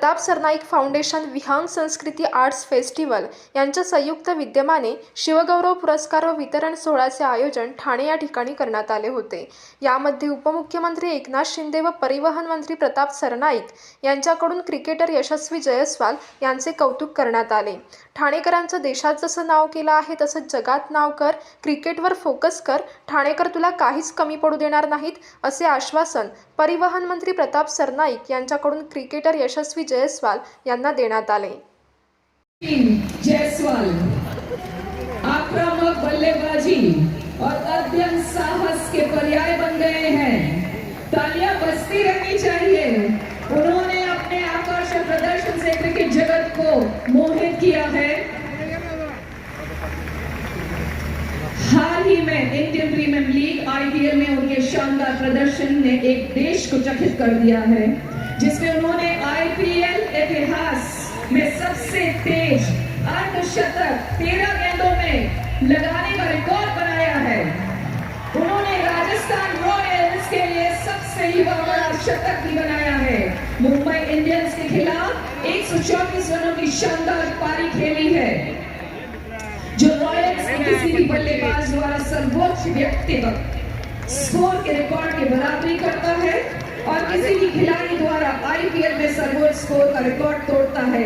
Pratap Sarnaik foundation Vihang संस्कृती arts festival यांच्या संयुक्त विद्यमाने शिवगौरव पुरस्कार व वितरण सोहळ्याचे आयोजन ठाणे या ठिकाणी करण्यात आले होते. यामध्ये उपमुख्यमंत्री एकनाथ शिंदे व परिवहन मंत्री प्रताप सरनाईक यांच्याकडून क्रिकेटर यशस्वी जयस्वाल यांचे कौतुक करण्यात आले. ठाणेकरांचं देशात जसं नाव केलं आहे तसं जगात नाव कर क्रिकेटवर फोकस कर ठाणेकर तुला काहीच कमी पडू देणार नाहीत असे आश्वासन परिवहन मंत्री प्रताप सरनाईक यांच्याकडून क्रिकेटर यशस्वी जयस्वाल यांना आक्रामक बल्लेबाजी और अध्ययन साहस के पर्याय बन गए हैं। तालियाँ बजती रहनी चाहिए। उन्होंने अपने आकर्षक प्रदर्शन से क्रिकेट जगत को मोहित किया है। हाल ही में इंडियन प्रीमियर लीग, आईपीएल में उनके शानदार प्रदर्शन ने एक देश को चकित कर दिया है। जिसमें उन्होंने आईपीएल इतिहास में सबसे तेज अर्धशतक तेरह गेंदों में लगाने का रिकॉर्ड बनाया है। उन्होंने राजस्थान रॉयल्स के लिए सबसे युवा बड़ा शतक भी बनाया है। मुंबई इंडियंस के खिलाफ 134 रनों की शानदार पारी खेली है। जो रॉयल्स के किसी भी बल्लेबाज द्वारा सर्वोच्च व्यक्तिगत स्कोर के रिकॉर्ड की बराबरी करता है और किसी भी खिलाड़ी द्वारा आईपीएल में सर्वोच्च स्कोर का रिकॉर्ड तोड़ता है।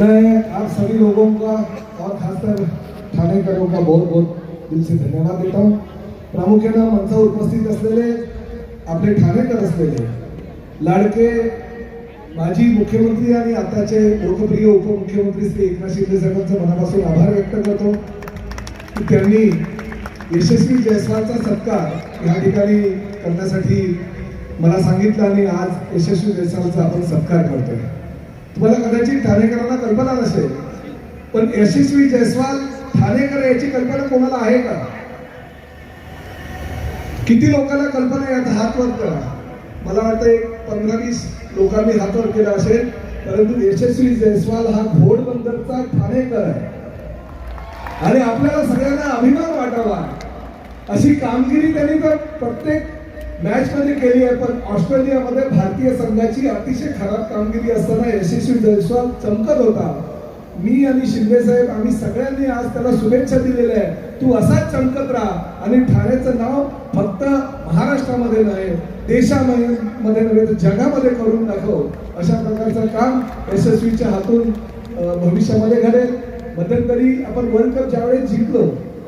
मैं आप सभी लोगों का और खासकर ठाणेकरों का बहुत बहुत दिल से धन्यवाद देता हूँ। प्रामुख्यानं मंचावर उपस्थित असलेले, आपले ठाणेकर असलेले, लाडके माजी मुख्यमंत्री आणि आताचे लोकप्रिय उपमुख्यमंत्री श्री एकनाथ शिंदे साहेबांचा मनापासून आभार व्यक्त करतो। की त्यांनी यशस्वी जयस्वालचा सत्कार या ठिकाणी करण्यासाठी मला सांगितलं आणि आज यशस्वी जयस्वालचा आपण सत्कार करतोय. तुम्हाला कदाचित ठाणेकरांना कल्पना नसेल पण यशस्वी जयस्वाल ठाणेकर याची कल्पना कोणाला आहे का? किती लोकांना कल्पना आहे हात वर करा. मला वाटतं एक पंधरा वीस लोकांनी हात वर केला असेल परंतु यशस्वी जयस्वाल हा घोडबंदरचा ठाणेकर आहे. आणि आपल्याला सगळ्यांना अभिमान वाटावा. अशी कामगिरी त्यांनी तर प्रत्येक मॅच मध्ये केली आहे पण ऑस्ट्रेलियामध्ये भारतीय संघाची अतिशय खराब कामगिरी असताना यशस्वी जयस्वाल चमकत होता. मी आणि शिंदे साहेब आम्ही सगळ्यांनी आज त्याला शुभेच्छा दिलेल्या आहे तू असाच चमकत राहा. आणि ठाण्याचं नाव फक्त महाराष्ट्रामध्ये नाही देशामध्ये मध्ये नव्हे तर जगामध्ये करून दाखव. अशा प्रकारचं काम यशस्वीच्या हातून भविष्यामध्ये घडेल. मध्यंतरी आपण वर्ल्ड कप ज्यावेळेस जिंकलो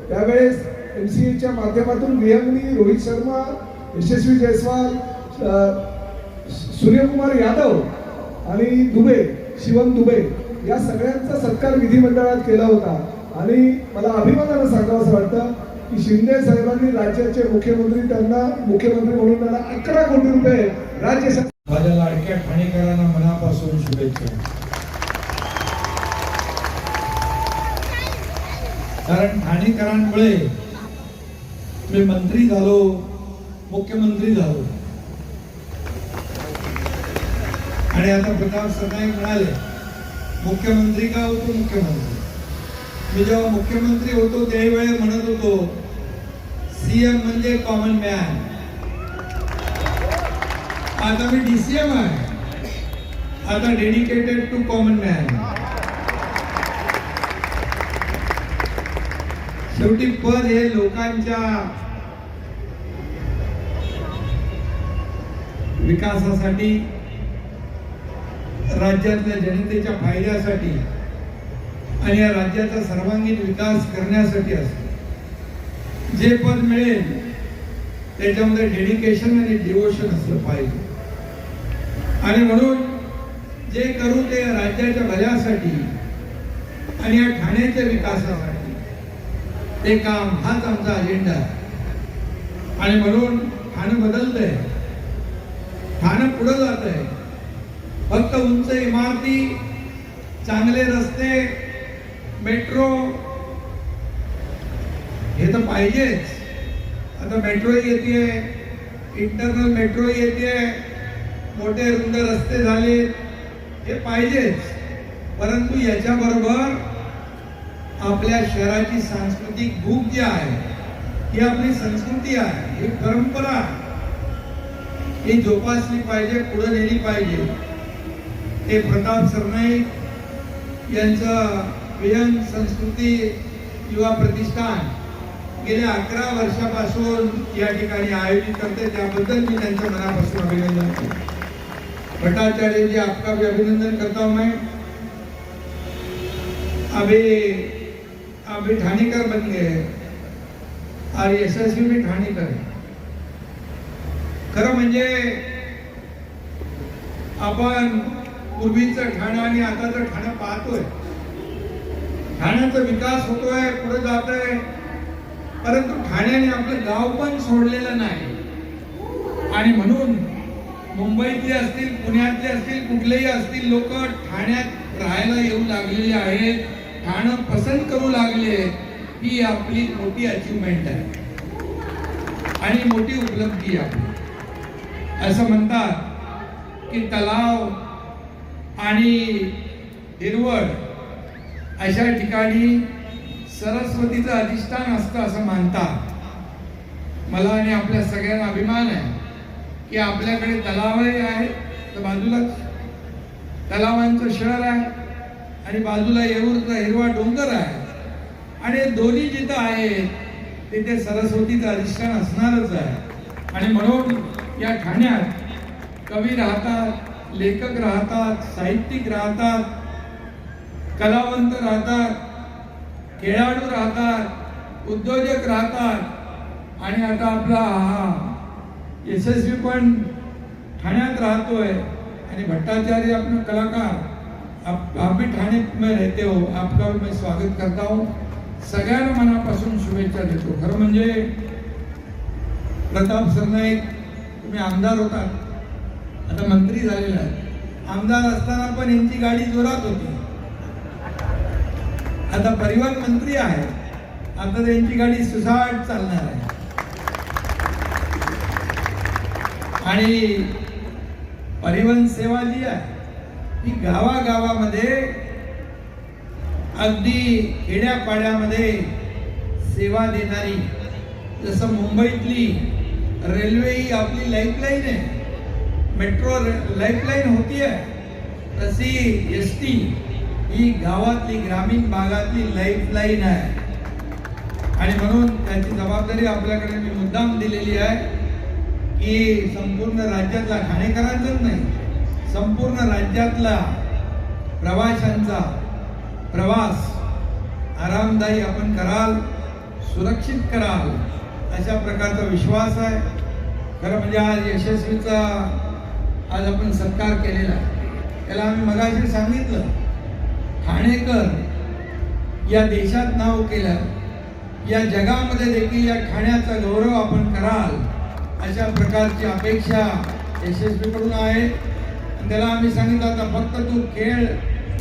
त्यावेळेस एम सी एच्या माध्यमातून विहंगनी रोहित शर्मा यशस्वी जयस्वाल सूर्यकुमार यादव आणि दुबे शिवम दुबे या सगळ्यांचा सत्कार विधिमंडळात केला होता. आणि मला अभिमानानं सांगावं असं वाटतं की शिंदे साहेबांनी राज्याचे मुख्यमंत्री त्यांना मुख्यमंत्री म्हणून त्यांना अकरा कोटी रुपये राज्य माझ्या लाडक्या ठाणेकरांना मनापासून शुभेच्छा. कारण ठाणेकरांमुळे मी मंत्री झालो मुख्यमंत्री झालो. आणि आता प्रताप सरनाईक म्हणाले मुख्यमंत्री का होतो मुख्यमंत्री? मी जेव्हा मुख्यमंत्री होतो त्यावेळी म्हणत होतो सीएम म्हणजे कॉमन मॅन आता मी डीसीएम आहे. आता डेडिकेटेड टू कॉमन मॅन शेवटी पद हे लोकांच्या विकासासाठी राज्यातल्या जनतेच्या फायद्यासाठी आणि या राज्याचा सर्वांगीण विकास करण्यासाठी असतो. जे पद मिळेल त्याच्यामध्ये डेडिकेशन आणि डिवोशन असलं पाहिजे. आणि म्हणून जे करू ते राज्याच्या भल्यासाठी आणि या ठाण्याच्या विकासासाठी. ते काम हाच आमचा अजेंडा आहे. आणि म्हणून ठाणं बदलतंय. ठाणं पुढं जात आहे फक्त उंच इमारती चांगले रस्ते मेट्रो हे तर पाहिजेच. आता मेट्रो येते इंटरनल मेट्रो येते मोठे रुंद रस्ते झाले हे पाहिजेच. परंतु याच्याबरोबर आपल्या शहराची सांस्कृतिक भूक जी आहे ही आपली संस्कृती आहे ही परंपरा ही जोपासली पाहिजे पुढे नेली पाहिजे. ते प्रताप सरनाईक यांचं वियन संस्कृती युवा प्रतिष्ठान गेल्या अकरा वर्षापासून या ठिकाणी आयोजित करते त्याबद्दल मी त्यांचं मनापासून अभिनंदन करतो. भट्टाचार्य जी आपका भी अभिनंदन करता हूं मैं. अभी अभी ठाणेकर बन गए और यशस्वी भी ठाणेकर है। खरं म्हणजे आपण पूर्वीचं ठाणं आणि आताचं ठाणं पाहतोय. ठाण्याचा विकास होतोय पुढे जात आहे परंतु ठाण्याने आपलं गाव पण सोडलेलं नाही. आणि म्हणून मुंबईतले असतील पुण्यातले असतील कुठलेही असतील लोक ठाण्यात राहायला येऊ लागलेले आहेत. खाणं पसंत करू लागले ही आपली मोठी अचिव्हमेंट आहे. आणि मोठी उपलब्धी आहे. आपली असं म्हणतात की तलाव आणि हिरवळ अशा ठिकाणी सरस्वतीचं अधिष्ठान असतं असं मानतात. मला आणि आपल्या सगळ्यांना अभिमान आहे की आपल्याकडे तलावही आहेत तर बाजूलाच तलावांचं शहर आहे. आणि बाजूला येऊरचा हिरवा डोंगर आहे. आणि दोन्ही जिथं आहेत तिथे सरस्वतीचं अधिष्ठान असणारच आहे. आणि म्हणून या ठाण्यात कवी राहतात लेखक राहतात साहित्यिक राहतात कलावंत राहतात खेळाडू राहतात उद्योजक राहतात. आणि आता आपला हा यशस्वी पण ठाण्यात राहतोय. आणि भट्टाचार्य आपला कलाकार. आप आप भी ठाणे में रहते हो आपका भी मैं स्वागत करता हूँ। सगळ्यांना मनापासून शुभेच्छा देतो. खरं म्हणजे प्रताप सरनाईक तुम्ही आमदार होतात आता मंत्री झालेला आहे. आमदार असताना पण यांची गाडी जोरात होती. आता परिवहन मंत्री आहे. आता त्यांची गाडी सुसाट चालणार आहे. आणि परिवहन सेवा जी आहे की गावागावामध्ये अगदी खेड्यापाड्यामध्ये सेवा देणारी जसं मुंबईतली रेल्वे ही आपली लाईफलाईन आहे. मेट्रो लाईफलाईन होती आहे. तशी एस टी ही गावातली ग्रामीण भागातली लाईफलाईन आहे. आणि म्हणून त्याची जबाबदारी आपल्याकडे मी मुद्दाम दिलेली आहे की संपूर्ण राज्यातला ठाणेकरांचाच नाही. संपूर्ण राज्यातला प्रवाशांचा प्रवास आरामदायी आपण कराल सुरक्षित कराल अशा प्रकारचा विश्वास आहे. खरं म्हणजे आज यशस्वीचा आज आपण सत्कार केलेला आहे. त्याला आम्ही मगाशी सांगितलं ठाणेकर या देशात नाव केलं या जगामध्ये देखील या ठाण्याचा गौरव आपण कराल अशा प्रकारची अपेक्षा यशस्वीकडून आहे. त्याला आम्ही सांगितलं आता फक्त तू खेळ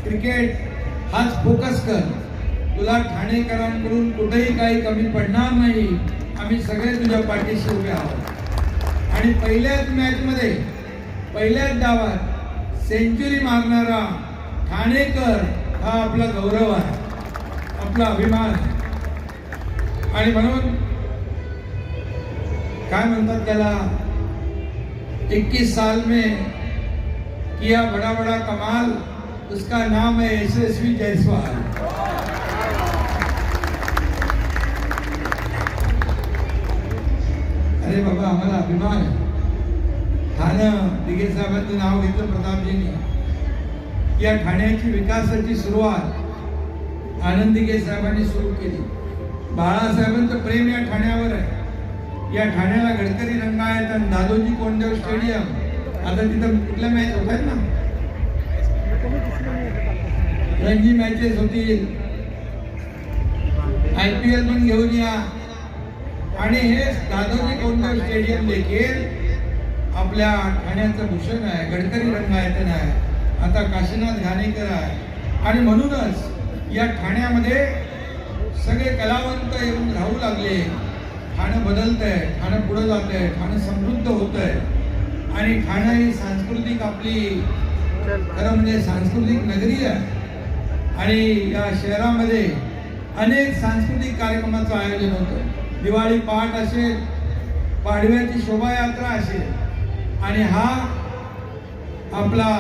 क्रिकेट हाच फोकस कर. तुला ठाणेकरांकडून कुठेही काही कमी पडणार नाही. आम्ही सगळे तुझ्या पाठीशी उभे आहोत. आणि पहिल्याच मॅचमध्ये पहिल्याच डावात सेंचुरी मारणारा ठाणेकर हा आपला गौरव आहे आपला अभिमान आहे. आणि म्हणून काय म्हणतात त्याला 21 साल में किया बड़ा बड़ा कमाल उसका नाम है यशस्वी जायसवाल। अरे बाबा आम्हाला अभिमान आहे ठाणं दिघे साहेबांचं नाव घेतलं प्रतापजींनी। या ठाण्याची विकासाची सुरुवात आनंद दिघे साहेबांनी सुरू केली. बाळासाहेबांचं प्रेम या ठाण्यावर आहे. या ठाण्याला गडकरी रंगायत आणि दादोजी कोंडदेव स्टेडियम आता तिथं कुठल्या मॅच होत आहेत ना? रणजी मॅचेस होतील. आय पी एल पण घेऊन या. आणि हे दादोजी कोंडदेव स्टेडियम देखील आपल्या ठाण्याचं भूषण आहे. गडकरी रंगायतन आहे आता काशीनाथ घाणेकर आहे. आणि म्हणूनच या ठाण्यामध्ये सगळे कलावंत येऊन राहू लागले. ठाणं बदलतंय ठाणं पुढं जातंय ठाणं समृद्ध होतंय. आणि ठाणा ही सांस्कृतिक आपली खरं म्हणजे सांस्कृतिक नगरी आहे. आणि या शहरामध्ये अनेक सांस्कृतिक कार्यक्रमाचं आयोजन होतं. दिवाळी पहाट असेल पाडव्याची शोभायात्रा असेल आणि हा आपला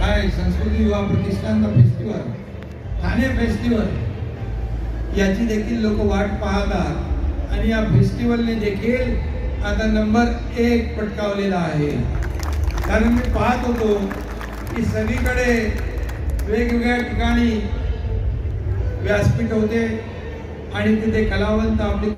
काय संस्कृती युवा प्रतिष्ठानचा फेस्टिवल ठाणे फेस्टिवल याची देखील लोक वाट पाहतात. आणि या फेस्टिवलने देखील आता नंबर एक पटकावलेला आहे. कारण मी पाहत होतो की सगळीकडे वेगवेगळ्या ठिकाणी व्यासपीठ होते आणि तिथे कलावंत आपली